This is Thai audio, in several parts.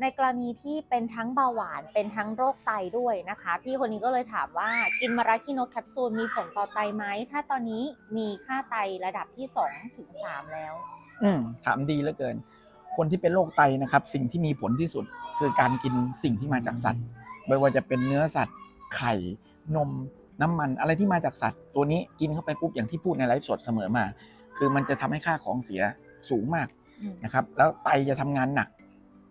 ในกรณีที่เป็นทั้งเบาหวานเป็นทั้งโรคไตด้วยนะคะ พี่คนนี้ก็เลยถามว่ากินมาราคิโนแคปซูลมีผลต่อไตไหม ถ้าตอนนี้มีค่าไตระดับที่2ถึง3แล้ว อืมถามดีเหลือเกิน คนที่เป็นโรคไตนะครับ สิ่งที่มีผลที่สุดคือการกินสิ่งที่มาจากสัตว์ ไม่ว่าจะเป็นเนื้อสัตว์ ไข่ นม น้ำมันอะไรที่มาจากสัตว์ ตัวนี้กินเข้าไปปุ๊บอย่างที่พูดในไลฟ์สดเสมอมา คือมันจะทำให้ค่าของเสียสูงมากนะครับ แล้วไตจะทำงานหนัก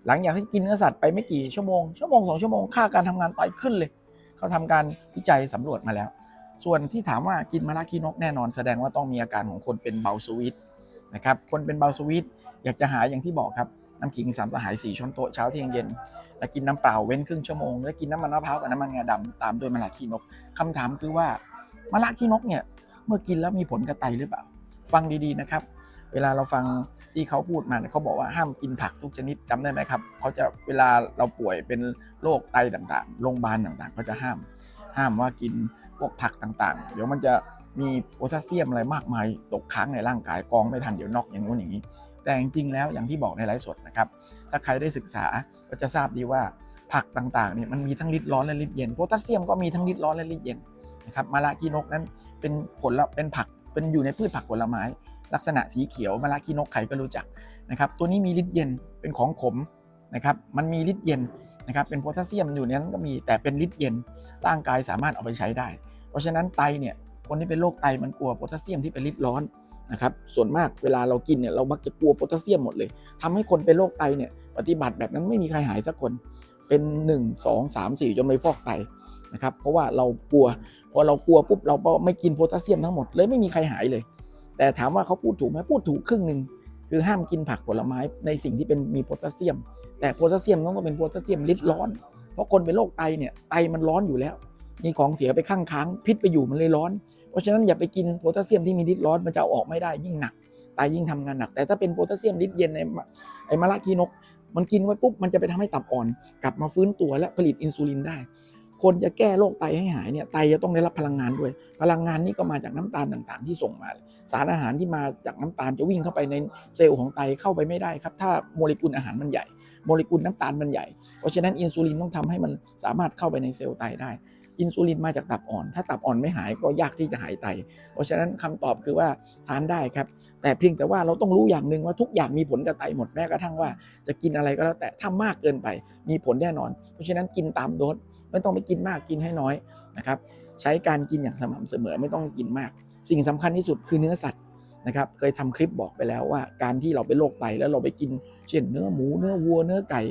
หลังจากที่กินเนื้อสัตว์ไปไม่กี่ชั่วโมงชั่วโมงสองชั่วโมงค่าการทำงานไตขึ้นเลยเขาทำการวิจัยสำรวจมาแล้ว ส่วนที่ถามว่ากินมะระขี้นกแน่นอนแสดงว่าต้องมีอาการของคนเป็นเบาสวิตนะครับคนเป็นเบาสวิตอยากจะหาอย่างที่บอกครับน้ำขิงสามสหายสี่ช้อนโต๊ะเช้าเที่ยงเย็น แล้วกินน้ำเปล่าเว้นครึ่งชั่วโมง แล้วกินน้ำมันมะพร้าวกับน้ำมันงาดำตามด้วยมะระขี้นกคำถามคือว่ามะระขี้นกเนี่ยเมื่อกินแล้วมีผลกับไตหรือเปล่า ฟังดีๆนะครับ วลาเราฟังที่เขาพูดมาเนี่ยเขาบอกว่าห้ามกินผักทุกชนิดจำได้ไหมครับเขาจะเวลาเราป่วยเป็นโรคไตต่างๆโรงพยาบาลต่างๆเขาจะห้าม ห้ามว่ากินพวกผักต่างๆ เดี๋ยวมันจะมีโพแทสเซียมอะไรมากมายตกค้างในร่างกายกองไม่ทันเดี๋ยวนอกอย่างนู้นอย่างนี้ แต่จริงๆแล้วอย่างที่บอกในไลฟ์สดนะครับ ถ้าใครได้ศึกษาก็จะทราบดีว่าผักต่างๆเนี่ยมันมีทั้งฤทธิ์ร้อนและฤทธิ์เย็นโพแทสเซียมก็มีทั้งฤทธิ์ร้อนและฤทธิ์เย็นนะครับมะระขี้นกนั้นเป็นผลเป็นผักเป็นอยู่ในพืชผักผลไม้ ลักษณะสีเขียวมะระขี้นกใครก็รู้จักนะครับตัวนี้มีฤทธิ์เย็นเป็นของขมนะครับมันมีฤทธิ์เย็นนะครับเป็นโพแทสเซียมอยู่ในนั้นก็มีแต่เป็นฤทธิ์เย็นร่างกายสามารถเอาไปใช้ได้ เพราะฉะนั้นไตเนี่ยคนที่เป็นโรคไตมันกลัวโพแทสเซียมที่เป็นฤทธิ์ร้อนนะครับส่วนมากเวลาเรากินเนี่ยเรามักจะกลัวโพแทสเซียมหมดเลยทำให้คนเป็นโรคไตเนี่ยปฏิบัติแบบนั้นไม่มีใครหายสักคนเป็น 1 2 3 4 จนไปฟอกไตนะครับเพราะว่าเรากลัวพอเรากลัวปุ๊บเราก็ไม่กินโพแทสเซียมทั้งหมดเลยไม่มีใครหายเลย แต่ถามว่าเขาพูดถูกไหมพูดถูกครึ่งหนึ่งคือห้ามกินผักผลไม้ในสิ่งที่เป็นมีโพแทสเซียม แต่โพแทสเซียมต้องเป็นโพแทสเซียมฤทธิ์ร้อน เพราะคนเป็นโรคไตเนี่ยไตมันร้อนอยู่แล้ว มีของเสียไปข้างค้างพิษไปอยู่มันเลยร้อน เพราะฉะนั้นอย่าไปกินโพแทสเซียมที่มีฤทธิ์ร้อนมันจะเอาออกไม่ได้ยิ่งหนักไตยิ่งทำงานหนัก แต่ถ้าเป็นโพแทสเซียมฤทธิ์เย็นในไอ้มะระกีนก มันกินไว้ปุ๊บมันจะไปทำให้ตับอ่อน กลับมาฟื้นตัวและผลิตอินซูลินได้ คนจะแก้โรคไตให้หายเนี่ยไตจะต้องได้รับพลังงานด้วย พลังงานนี้ก็มาจากน้ำตาลต่างๆ ที่ส่งมา สารอาหารที่มาจากน้ำตาลจะวิ่งเข้าไปในเซลล์ของไตเข้าไปไม่ได้ครับ ถ้าโมเลกุลอาหารมันใหญ่ โมเลกุลน้ำตาลมันใหญ่ เพราะฉะนั้นอินซูลินต้องทำให้มันสามารถเข้าไปในเซลล์ไตได้อินซูลินมาจากตับอ่อน ถ้าตับอ่อนไม่หายก็ยากที่จะหายไต เพราะฉะนั้นคำตอบคือว่าทานได้ครับ แต่เพียงแต่ว่าเราต้องรู้อย่างหนึ่งว่าทุกอย่างมีผลกับไตหมดแม้กระทั่งว่า จะกินอะไรก็แล้วแต่ถ้ามากเกินไปมีผลแน่นอน เพราะฉะนั้นกินตามโดส ไม่ต้องไปกินมากกินให้น้อยนะครับใช้การกินอย่างสม่ำเสมอไม่ต้องกินมาก สิ่งสำคัญที่สุดคือเนื้อสัตว์นะครับเคยทำคลิปบอกไปแล้วว่า การที่เราเป็นโรคไตแล้วเราไปกิน เช่นเนื้อหมูเนื้อวัวเนื้อไก่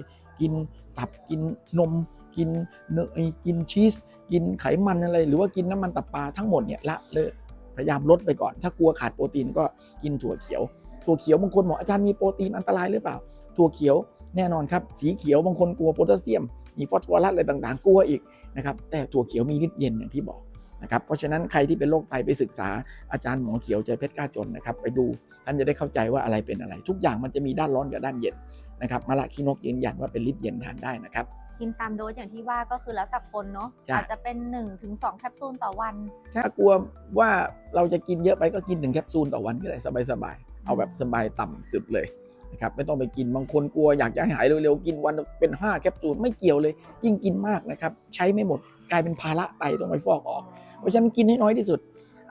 กินตับกินนม กินเนยกินชีสกินไขมันอะไร หรือว่ากินน้ำมันตับปลาทั้งหมดเนี่ยละเลยพยายามลดไปก่อน ถ้ากลัวขาดโปรตีนก็กินถั่วเขียว ถั่วเขียวบางคนบอกอาจารย์มีโปรตีนอันตรายหรือเปล่า ถั่วเขียวแน่นอนครับ สีเขียวบางคนกลัวโพแทสเซียม มีฟอสฟอรัสอะไรต่างๆ กลัวอีกนะครับแต่ถั่วเขียวมีฤทธิ์เย็นอย่างที่บอกนะครับเพราะฉะนั้นใครที่เป็นโรคไตไปศึกษาอาจารย์หมอเขียวใจเพชรกล้าจนนะครับไปดูท่านจะได้เข้าใจว่าอะไรเป็นอะไร ทุกอย่างมันจะมีด้านร้อนกับด้านเย็นนะครับมะระขี้นกยืนยันว่าเป็นฤทธิ์เย็นทานได้นะครับกินตามโดสอย่างที่ว่าก็คือแล้วแต่คนเนาะใช่อาจจะเป็น1ถึง2แคปซูลต่อวัน ถ้ากลัวว่าเราจะกินเยอะไปก็กินหนึ่งแคปซูลต่อวันก็ได้สบายๆเอาแบบสบายต่ำสุดเลย นะครับไม่ต้องไปกินบางคนกลัวอยากจะให้หายเร็วๆกินวันเป็น 5 แคปซูลไม่เกี่ยวเลย ยิ่งกินมากนะครับใช้ไม่หมดกลายเป็นภาระไตต้องไปฟอกออก เพราะฉะนั้นกินให้น้อยที่สุด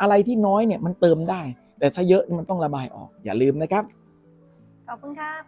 อะไรที่น้อยเนี่ยมันเติมได้ แต่ถ้าเยอะมันต้องระบายออกอย่าลืมนะครับขอบคุณครับ